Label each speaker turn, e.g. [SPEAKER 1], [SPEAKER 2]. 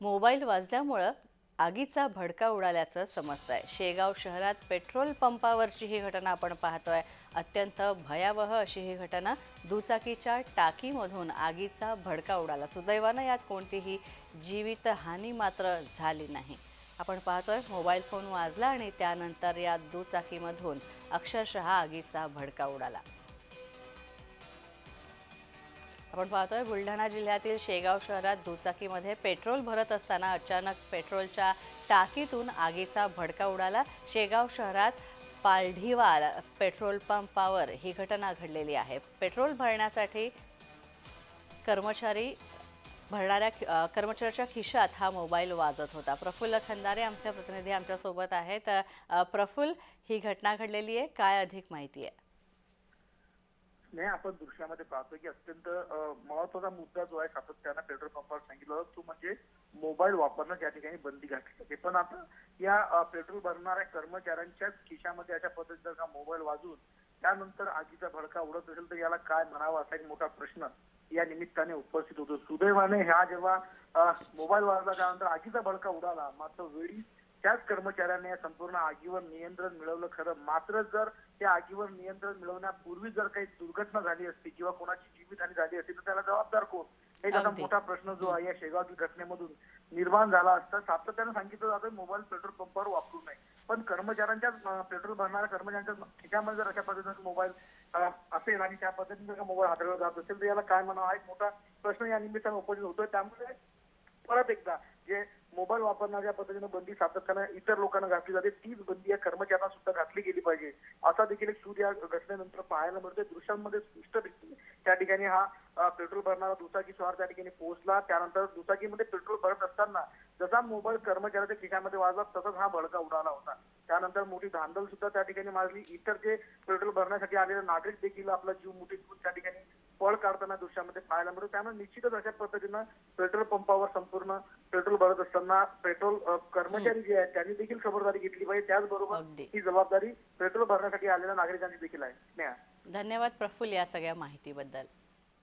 [SPEAKER 1] Mobile वाजल्यामुळं आगीचा भडका उडाल्याचं समजतंय. शेगाव शहरात पेट्रोल पंपावरची ही घटना आपण पाहतोय. अत्यंत भयावह अशी ही घटना दुचाकीच्या टाकीमधून आगीचा भडका उडाला. सुदैवानं यात कोणतीही जीवितहानी मात्र झाली नाही. आपण पाहतोय मोबाईल फोन वाजला आणि त्यानंतर या दुचाकीमधून अक्षरशः आगीचा भडका उडाला. आपण पाहतोय बुलढाणा जिल्ह्यातील शेगाव शहरात दुचाकीमध्ये पेट्रोल भरत असताना अचानक पेट्रोलच्या टाकीतून आगीचा भडका उडाला. शेगाव शहरात पालढीवाल पेट्रोल पंपावर ही घटना घडलेली आहे. पेट्रोल भरण्यासाठी कर्मचारी भरणाऱ्या कर्मचाऱ्याच्या खिशात हा मोबाईल वाजत होता. प्रफुल्ल खंदारे आमचे प्रतिनिधी आमच्यासोबत आहेत. अ, प्रफुल्ल ही घटना घडलेली आहे. काय अधिक माहिती आहे?
[SPEAKER 2] नाही आपण दृश्यामध्ये पाहतो की अत्यंत महत्त्वाचा मुद्दा जो आहे सातत्यानं पेट्रोल पंपावर सांगितलं तो म्हणजे मोबाईल वापरणं त्या ठिकाणी बंदी घातली जाते. पण आता या पेट्रोल भरणाऱ्या कर्मचाऱ्यांच्याच खिशामध्ये अशा पद्धतीचा का मोबाईल वाजून त्यानंतर आगीचा भडका उडत असेल तर याला काय म्हणावं असा एक मोठा प्रश्न या निमित्ताने उपस्थित होतो. सुदैवाने ह्या जेव्हा मोबाईल वाजला त्यानंतर आगीचा भडका उडाला मात्र वेळी त्याच कर्मचाऱ्याने संपूर्ण आगीवर नियंत्रण मिळवलं खरं. मात्र जर त्या आगीवर नियंत्रण मिळवण्यापूर्वी जर काही दुर्घटना झाली असती किंवा कोणाची जीवितहानी झाली असती तर त्याला जबाबदार कोण? एक असा
[SPEAKER 1] अगदी.
[SPEAKER 2] मोठा प्रश्न जो आहे या शेगावतील घटनेमधून निर्माण झाला असता सातत्यानं सांगितलं जातं मोबाईल पेट्रोल पंपावर वापरू नये. पण कर्मचाऱ्यांच्या पेट्रोल भरणाऱ्या कर्मचाऱ्यांच्या खिशामध्ये जर अशा पद्धतीचा मोबाईल असेल आणि त्या पद्धतीने जर का मोबाईल हाताळला जात असेल तर याला काय म्हणावं? हा एक मोठा प्रश्न या निमित्तानं उपस्थित होतोय. त्यामुळे परत एकदा जे मोबाईल वापरण्याच्या पद्धतीनं बंदी सातत्यानं इतर लोकांना घातली जाते तीच बंदी या कर्मचाऱ्यांना सुद्धा घातली गेली पाहिजे. असा देखील एक सूर या घटनेनंतर पाहायला मिळतोय. दृश्यांमध्ये स्पष्ट दिसते त्या ठिकाणी हा पेट्रोल भरणारा दुचाकी स्वार त्या ठिकाणी पोहोचला. त्यानंतर दुचाकीमध्ये पेट्रोल भरत असताना जसा मोबाईल कर्मचाऱ्याच्या खिशामध्ये वाजला तसाच हा भडका उडाला होता. त्यानंतर मोठी धांदल सुद्धा त्या ठिकाणी माजली. इतर जे पेट्रोल भरण्यासाठी आलेले नागरिक देखील आपला जीव मुठीत त्या ठिकाणी पळ काढताना दृश्यामध्ये पाहायला मिळतो. त्यामुळे निश्चितच अशा पद्धतीनं पेट्रोल पंपावर संपूर्ण पेट्रोल भरत असताना पेट्रोल कर्मचारी जे आहेत त्यांनी देखील खबरदारी घेतली पाहिजे. त्याचबरोबर. ही जबाबदारी पेट्रोल भरण्यासाठी आलेल्या नागरिकांची देखील आहे.
[SPEAKER 1] धन्यवाद प्रफुल्ल या सगळ्या माहितीबद्दल.